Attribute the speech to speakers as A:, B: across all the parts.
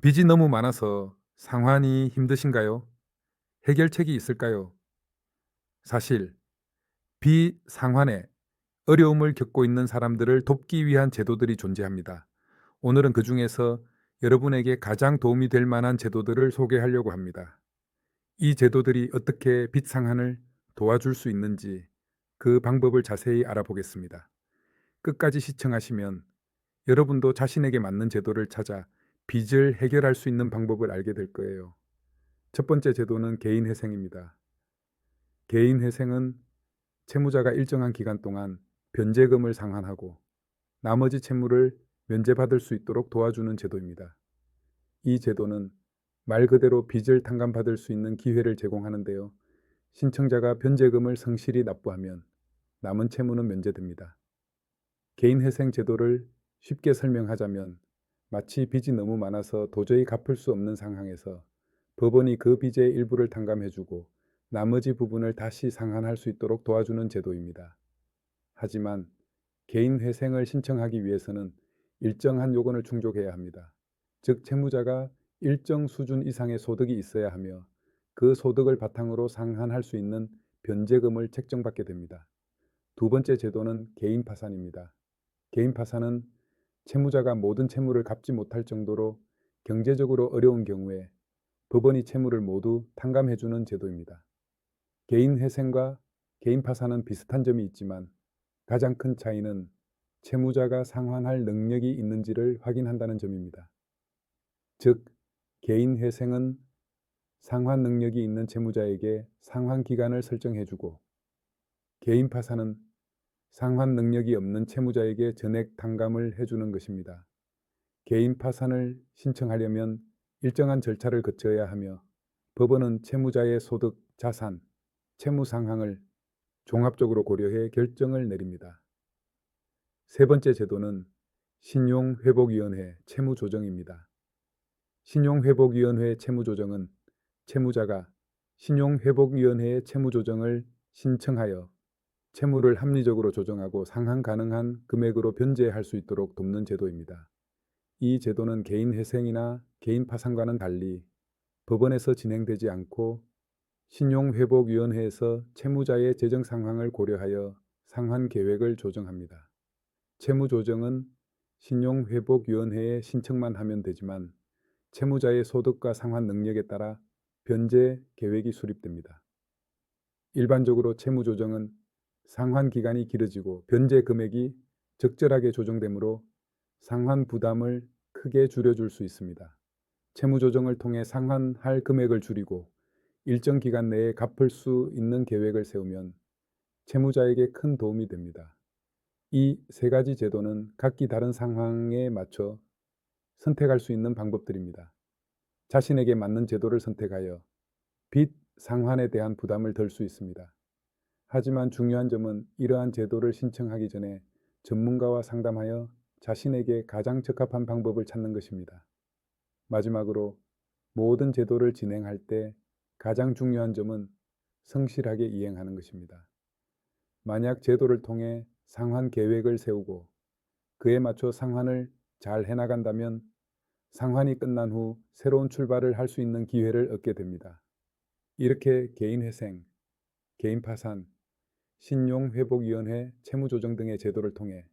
A: 빚이 너무 많아서 상환이 힘드신가요? 해결책이 있을까요? 사실 비상환에 어려움을 겪고 있는 사람들을 돕기 위한 제도들이 존재합니다. 오늘은 그 중에서 여러분에게 가장 도움이 될 만한 제도들을 소개하려고 합니다. 이 제도들이 어떻게 빚 상환을 도와줄 수 있는지 그 방법을 자세히 알아보겠습니다. 끝까지 시청하시면 여러분도 자신에게 맞는 제도를 찾아 빚을 해결할 수 있는 방법을 알게 될 거예요. 첫 번째 제도는 개인 회생입니다. 개인 회생은 채무자가 일정한 기간 동안 변제금을 상환하고 나머지 채무를 면제받을 수 있도록 도와주는 제도입니다. 이 제도는 말 그대로 빚을 탕감받을 수 있는 기회를 제공하는데요. 신청자가 변제금을 성실히 납부하면 남은 채무는 면제됩니다. 개인 회생 제도를 쉽게 설명하자면 마치 빚이 너무 많아서 도저히 갚을 수 없는 상황에서 법원이 그 빚의 일부를 탕감해주고 나머지 부분을 다시 상환할 수 있도록 도와주는 제도입니다. 하지만 개인 회생을 신청하기 위해서는 일정한 요건을 충족해야 합니다. 즉 채무자가 일정 수준 이상의 소득이 있어야 하며 그 소득을 바탕으로 상환할 수 있는 변제금을 책정받게 됩니다. 두 번째 제도는 개인 파산입니다. 개인 파산은 채무자가 모든 채무를 갚지 못할 정도로 경제적으로 어려운 경우에 법원이 채무를 모두 탕감해주는 제도입니다. 개인 회생과 개인 파산은 비슷한 점이 있지만 가장 큰 차이는 채무자가 상환할 능력이 있는지를 확인한다는 점입니다. 즉, 개인 회생은 상환 능력이 있는 채무자에게 상환 기간을 설정해주고 개인 파산은 상환 능력이 없는 채무자에게 전액 탕감을 해주는 것입니다. 개인 파산을 신청하려면 일정한 절차를 거쳐야 하며 법원은 채무자의 소득, 자산, 채무 상황을 종합적으로 고려해 결정을 내립니다. 세 번째 제도는 신용회복위원회 채무조정입니다. 신용회복위원회 채무조정은 채무자가 신용회복위원회의 채무조정을 신청하여 채무를 합리적으로 조정하고 상환 가능한 금액으로 변제할 수 있도록 돕는 제도입니다. 이 제도는 개인 회생이나 개인 파산과는 달리 법원에서 진행되지 않고 신용회복위원회에서 채무자의 재정 상황을 고려하여 상환 계획을 조정합니다. 채무 조정은 신용회복위원회에 신청만 하면 되지만 채무자의 소득과 상환 능력에 따라 변제 계획이 수립됩니다. 일반적으로 채무 조정은 상환 기간이 길어지고 변제 금액이 적절하게 조정되므로 상환 부담을 크게 줄여줄 수 있습니다. 채무 조정을 통해 상환할 금액을 줄이고 일정 기간 내에 갚을 수 있는 계획을 세우면 채무자에게 큰 도움이 됩니다. 이 세 가지 제도는 각기 다른 상황에 맞춰 선택할 수 있는 방법들입니다. 자신에게 맞는 제도를 선택하여 빚 상환에 대한 부담을 덜 수 있습니다. 하지만 중요한 점은 이러한 제도를 신청하기 전에 전문가와 상담하여 자신에게 가장 적합한 방법을 찾는 것입니다. 마지막으로 모든 제도를 진행할 때 가장 중요한 점은 성실하게 이행하는 것입니다. 만약 제도를 통해 상환 계획을 세우고 그에 맞춰 상환을 잘 해나간다면 상환이 끝난 후 새로운 출발을 할 수 있는 기회를 얻게 됩니다. 이렇게 개인 회생, 개인 파산, 신용회복위원회 채무조정 등의 제도를 통해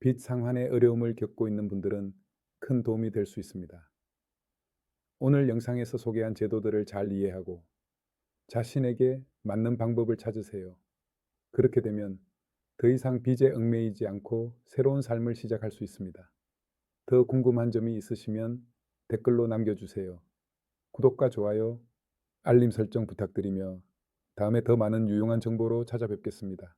A: 빚 상환의 어려움을 겪고 있는 분들은 큰 도움이 될 수 있습니다. 오늘 영상에서 소개한 제도들을 잘 이해하고 자신에게 맞는 방법을 찾으세요. 그렇게 되면 더 이상 빚에 얽매이지 않고 새로운 삶을 시작할 수 있습니다. 더 궁금한 점이 있으시면 댓글로 남겨주세요. 구독과 좋아요, 알림 설정 부탁드리며 다음에 더 많은 유용한 정보로 찾아뵙겠습니다.